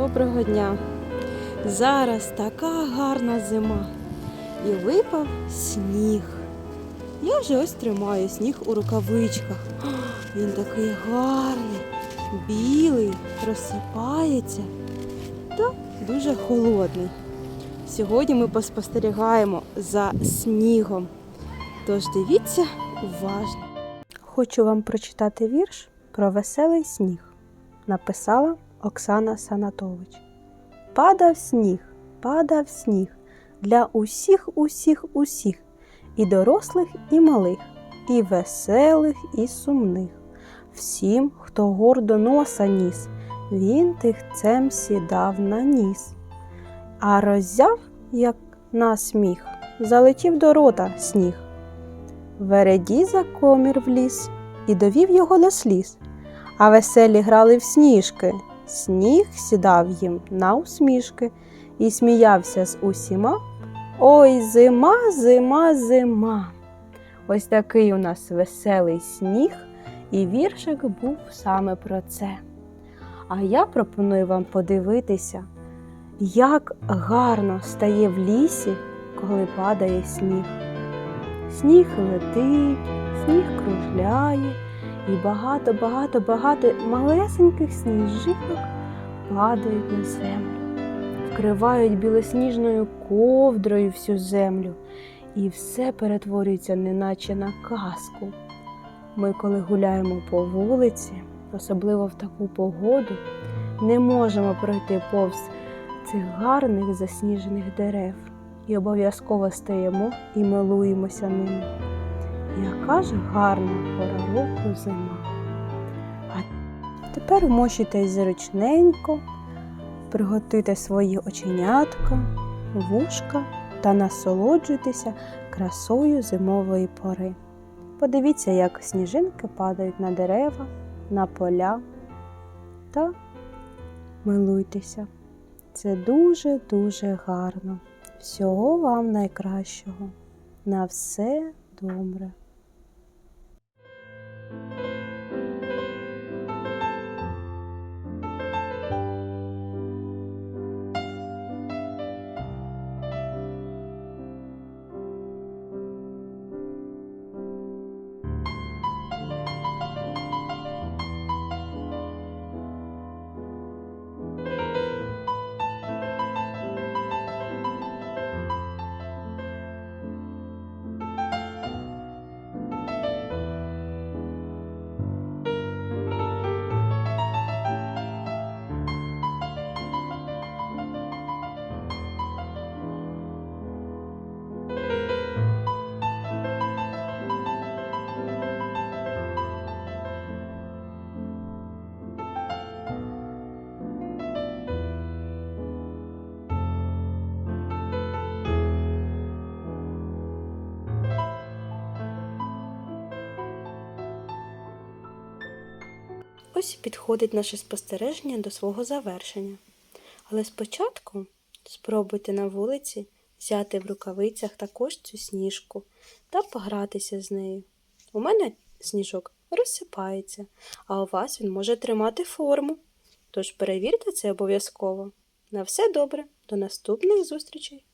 Доброго дня! Зараз така гарна зима. І випав сніг. Я вже ось тримаю сніг у рукавичках. Він такий гарний, білий, розсипається та дуже холодний. Сьогодні ми поспостерігаємо за снігом. Тож дивіться уважно. Хочу вам прочитати вірш про веселий сніг. Написала Оксана Санатович. Падав сніг, падав сніг для усіх, усіх, усіх, і дорослих, і малих, і веселих, і сумних. Всім, хто гордо носа ніс, він тихцем сідав на ніс. А роззяв, як на сміх, залетів до рота сніг. Вереді за комір вліз і довів його до сліз. А веселі грали в сніжки. Сніг сідав їм на усмішки і сміявся з усіма. Ой, зима, зима, зима. Ось такий у нас веселий сніг, і віршик був саме про це. А я пропоную вам подивитися, як гарно стає в лісі, коли падає сніг. Сніг летить, сніг кружляє, і багато-багато-багато малесеньких сніжинок падають на землю, вкривають білосніжною ковдрою всю землю, і все перетворюється неначе на казку. Ми, коли гуляємо по вулиці, особливо в таку погоду, не можемо пройти повз цих гарних засніжених дерев і обов'язково стаємо і милуємося ними. Яка ж гарна пора року зима. А тепер вмощуйтесь зручненько, приготуйте свої оченятка, вушка та насолоджуйтеся красою зимової пори. Подивіться, як сніжинки падають на дерева, на поля та милуйтеся. Це дуже-дуже гарно. Всього вам найкращого. На все добре. thank you Ось і підходить наше спостереження до свого завершення. Але спочатку спробуйте на вулиці взяти в рукавицях також цю сніжку та погратися з нею. У мене сніжок розсипається, а у вас він може тримати форму. Тож перевірте це обов'язково. На все добре, до наступних зустрічей!